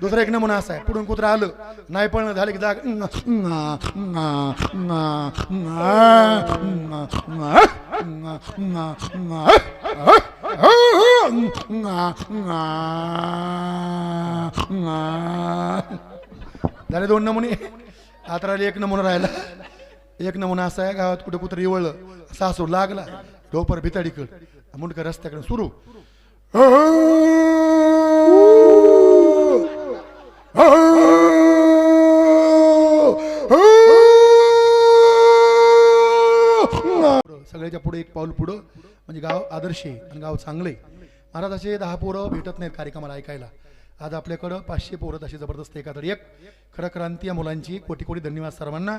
दुसरा एक नमुना असा आहे. पुढून कुत्रा आलं नाही पण झालं की जाग. झाले दोन नमुने. आता राहिले एक नमुना राहिला. एक नमुना असा आहे गावात कुठं कुठं इवळलं सासूर लागला डोपर भिताडीकड मुंडकर रस्त्याकडे सुरू. सगळ्याच्या पुढे एक पाऊल पुढं म्हणजे गाव आदर्श आहे आणि गाव चांगलं आहे. महाराज असे दहा पोरं भेटत नाहीत कार्यक्रमाला ऐकायला. आज आपल्याकडं पाचशे पोरं अशी जबरदस्त एखादं एक खरं क्रांती या मुलांची कोटी कोटी धन्यवाद सर्वांना.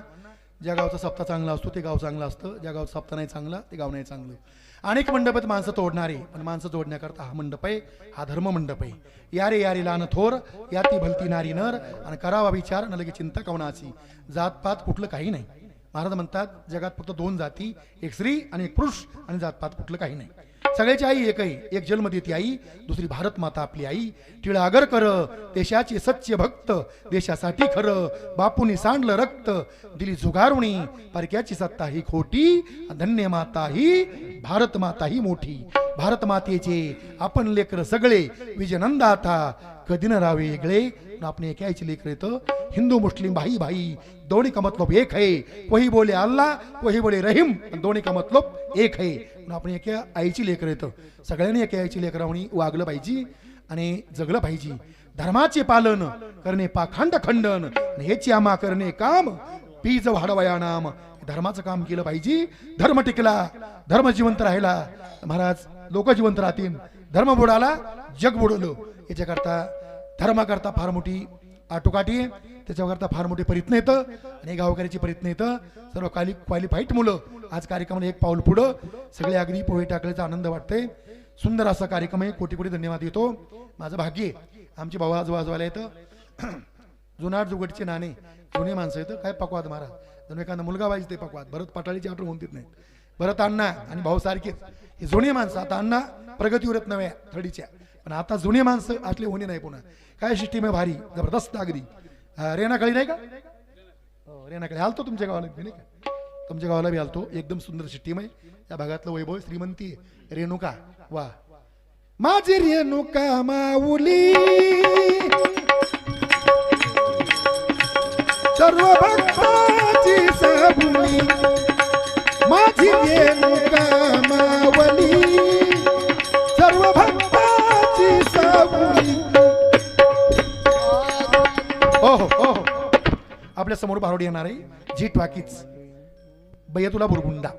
ज्या गावचा सप्ताह चांगला असतो ते गाव चांगलं असतं. ज्या गावचा सप्ताह नाही चांगला ते गाव नाही चांगलं. अनेक मंडप आहेत माणसं तोडणारे पण माणसं जोडण्याकरता हा मंडप आहे हा धर्म मंडप आहे. यारे यारे लान थोर याती भलती नारी नर आणि करावा विचार न लगे चिंता कवनाची. जातपात कुठलं काही नाही. महाराज म्हणतात जगात फक्त दोन जाती एक स्त्री आणि एक पुरुष आणि जातपात कुठलं काही नाही. सगळ्याची आई एकही एक जन्म देती आई दुसरी भारत माता आपली आई. टिळागर कर देशाचे सच्चे भक्त देशासाठी खरं. बापूनी सांडलं रक्त दिली झुगारुणी परक्याची सत्ता ही खोटी धन्य माता ही भारत माता ही मोठी. भारत मातेचे आपण लेकर सगळे विजनंदाता कधी न राहावे वेगळे आपण एक आईचे लेकर येतं हिंदू मुस्लिम भाई भाई दोन्ही का मतलब एक आहे कोही बोले अल्लाह कोही बोले रहीम दोन्ही का मतलब एक आहे आपण एका आईची लेकर येतं सगळ्यांनी एका आईची लेकरावणी वागलं पाहिजे आणि जगलं पाहिजे धर्माचे पालन करणे पाखंड खंडन आणि हेची आमा करणे काम पीज वाढवया नाम। धर्माचं काम केलं पाहिजे धर्म टिकला धर्म जिवंत राहिला। महाराज लोक जिवंत राहतील। धर्म बुडाला जग बुडवलं याच्याकरता धर्माकरता फार मोठी आटोकाठी आहे. त्याच्याकरता फार मोठे प्रयत्न येतं. आणि गावकऱ्याचे प्रयत्न येतं. सर्व काली क्वालिफाईड मुलं आज कार्यक्रमाला एक पाऊल पुढं. सगळे अगदी पोहे टाकल्याचा आनंद वाटतंय. सुंदर असा कार्यक्रम आहे. कोटी कोटी धन्यवाद येतो माझं भाग्य आमचे भाऊ आज वाजवायला येतं जुनाट जुगटचे नाणे. जुने माणसं येतं काय पकवाद मारा. जणू एखादा मुलगा पाहिजे ते पकवाद भरत पाटाळीची आठवण देत नाही भरत अण्णा आणि भाऊ सारखेच हे जुने माणसं. आता अण्णा प्रगतीवरत नव्या थडीच्या. पण आता जुनी माणसं असले होणे नाही पुन्हा. काय सिस्टीम आहे भारी जबरदस्त अगदी अं, रेणा कळी नाही का? हो, रेणा कळी. आलतो तुमच्या गावाला नाही का? तुमच्या गावाला बी आलतो. एकदम सुंदर सिस्टीम आहे या भागातलं वैभव श्रीमंती आहे. रेणुका. वा. माझी रेणुका माऊली. सर्व भक्ताची साबुली माझी रेणुका मावली आपल्यासमोर भारूड येणार आहे. जी टाकीच बैयतुला बुरगुंडा.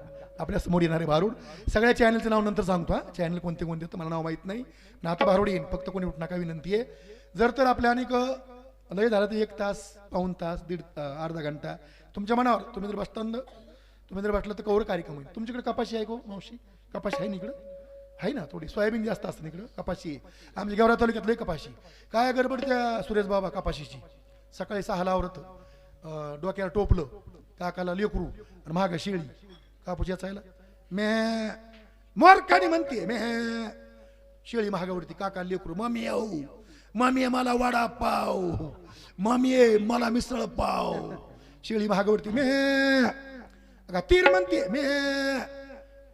आपल्यासमोर येणारे भारूड. सगळ्या चॅनलचं नाव नंतर सांगतो हा. चॅनल कोणते कोणते तर मला नाव माहीत नाही. ना आता भारूड येईन. फक्त कोणी उठ नका विनंती आहे. जर तर आपल्या अनेक लय झालं तर एक तास पाऊन तास दीड अर्धा घंटा. तुमच्या मनावर तुम्ही जर बसताना तुम्ही जर बसलं तर कवर कार्यक्रम होईल. तुमच्याकडे कपाशी आहे गो मावशी? कपाशी आहे निकडं आहे ना थोडी. सोयाबीन जास्त असतं ना इकडं? कपाशी आहे. आमच्या गेवरा तालुक्यात लय कपाशी काय गडबड त्या सुरेश बाबा कपाशीची? सकाळी सहाला आवरतं. डोक्याला टोपलं काकाला लेकरू आणि मागं शेळी. कापूस याचायला. मे मोरकाने म्हणते मे शेळी महागावरती काका लेकरू मम्मी येऊ. मम्मी मला वडा पाव मम्मी मला मिसळ पाव. शेळी महागावरती मे का तीर म्हणते मे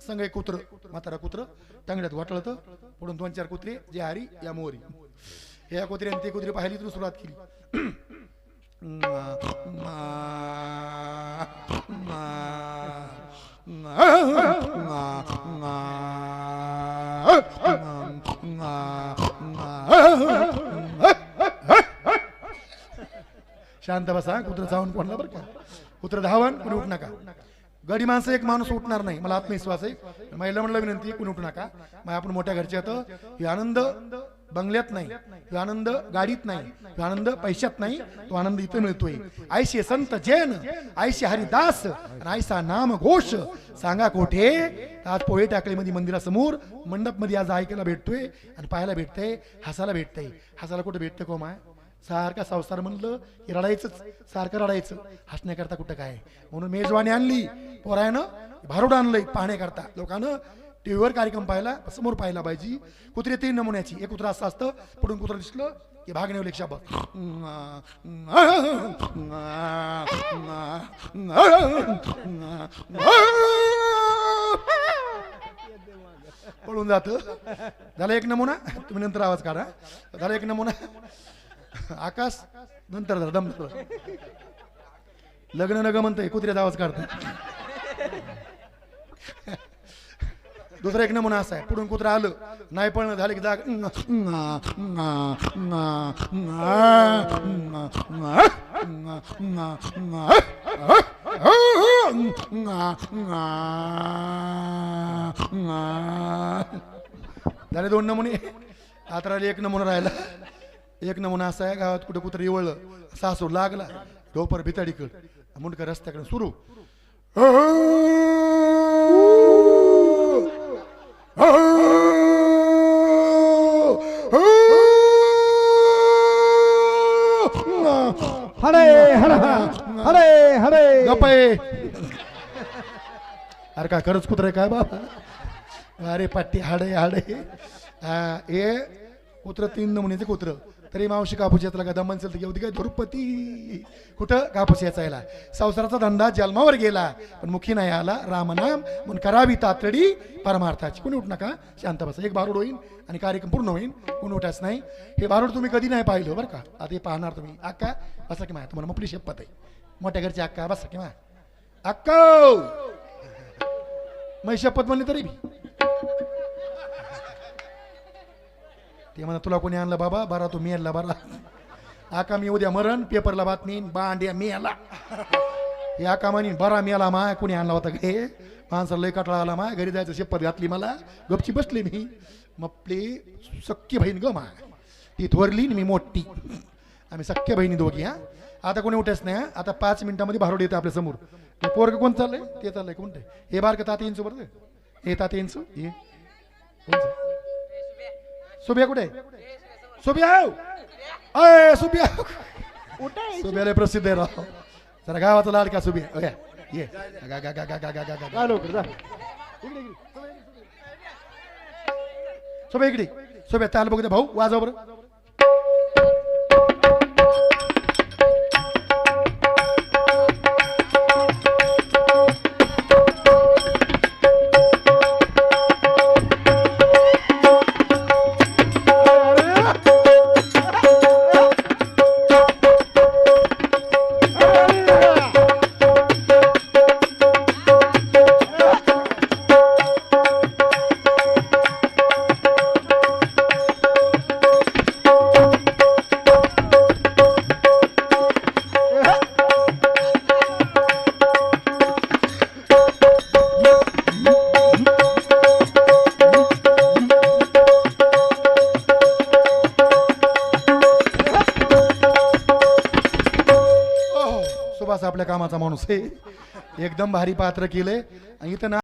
संग कुत्र म्हातारा कुत्र टांगड्यात वाटळत पुढून दोन चार कुत्रे जे हरी या मोरी. या कुत्र्याने ते कुत्रे पाहिली तर सुरुवात केली. शांत बसा कुत्र जाऊन कोणला बरं का? कुत्र धावन कुणी उठ नका. गडी माणसं एक माणूस उठणार नाही मला आत्मविश्वास आहे. महिला म्हणलं विनंती कुणी उठू नका. मग आपण मोठ्या घरचे येतं हे आनंद बंगल्यात नाही. तो आनंद गाडीत नाही. तो आनंद पैशात नाही. तो आनंद इथं मिळतोय. आयशे संत जैन आयशे हरिदास आयसा नाम घोष. सांगा कोठे? आज पोहे टाकळीमध्ये मंदिरासमोर मंडपमध्ये आज ऐकायला भेटतोय आणि पाहायला भेटतंय हसायला भेटतंय. हसायला कुठं भेटतं को माय? सारखा संसार म्हणलं की रडायचंच सारखं रडायचं. हसण्याकरता कुठं काय? म्हणून मेजवानी आणली. पोरायनं भारूड आणलंय पाहण्याकरता. लोकांना टीव्हीवर कार्यक्रम पाहिला समोर पाहिला पाहिजे. कुत्रे तीन नमुन्याची. एक कुत्रा असं असतं पुढून कुत्रा दिसलं की भाग नेवले शाबत पळून जात. झाला एक नमुना. तुम्ही नंतर आवाज काढा. झाला एक नमुना. आकाश नंतर झाला दम झाला. लग्न नग म्हणतंय कुत्र्याचा आवाज काढतो दुसरा एक नमुना असा आहे पुढून कुत्रा आलं नाही पळणं झालं की जाग झाले दोन नमुने आता राहिले एक नमुना राहिला एक नमुना असा आहे गावात कुठं कुत्र इवळलं सासू लागला डोपर भिताडीकड मुंडका रस्त्याकडे सुरू हरे हर हरे हरे. गपे अरे काय खरंच कुत्र आहे काय बाबा अरे पाटी हाडे हाडे. हा, हे कुत्र तीन नमुन्याचे कुत्र. तरी मावशी कापूस यातला का दमन तर होती काय द्रुपती कुठं? कापूस याचायला संसाराचा धंदा जन्मावर गेला पण मुखी नाही आला रामनाम म्हणून करावी तातडी परमार्थाची. कोणी उठ नका? शांत बसा. एक बारूड होईल आणि कार्यक्रम पूर्ण होईल कोणी उठाच नाही. हे बारूड तुम्ही कधी नाही पाहिलं बरं का? आता हे पाहणार तुम्ही. अक्का बसा की मा तुम्हाला आपली शपथ आहे. मोठ्या घरची अक्का बसा की मा अक्का मग शपथ म्हणली तरी बी. ते म्हणा तुला कोणी आणलं बाबा? बारा तू मी आणला बारा आका मी उद्या मरण पेपरला बातमी बांड्या मी आला हे आका म्हणीन बरा मी आला माय कोणी आणला होता हे माणसाला लय कटाळा आला माय घरी जायचं शपथ घातली मला गपची बसली मी. मपली सख्खी बहीण ग माय ती थोरली मी मोठी. आम्ही सख्ख्या बहिणी दोघी हा. आता कोणी उठायच नाही आता पाच मिनिटामध्ये भारोड येते आपल्यासमोर. ते पोरग कोण चाललंय? ते चाललंय कोणते? हे बारक ताते इंचू बरं हे ताते इंचू हे? कोणचं? सुबिया कुठे? सुबिया अय सुबिया सुबियाला प्रसिद्ध आहे राव. जरा गावाचा लाडका सुबिया? अया ये. गा गा गा गा गा गा गा गा. जा लवकर जा. सुबिया इकडे. सुबिया चाल बघू दे भाऊ वाजव बरं. कामाचा माणूस आहे. एकदम भारी पात्र केलंय. आणि इथं ना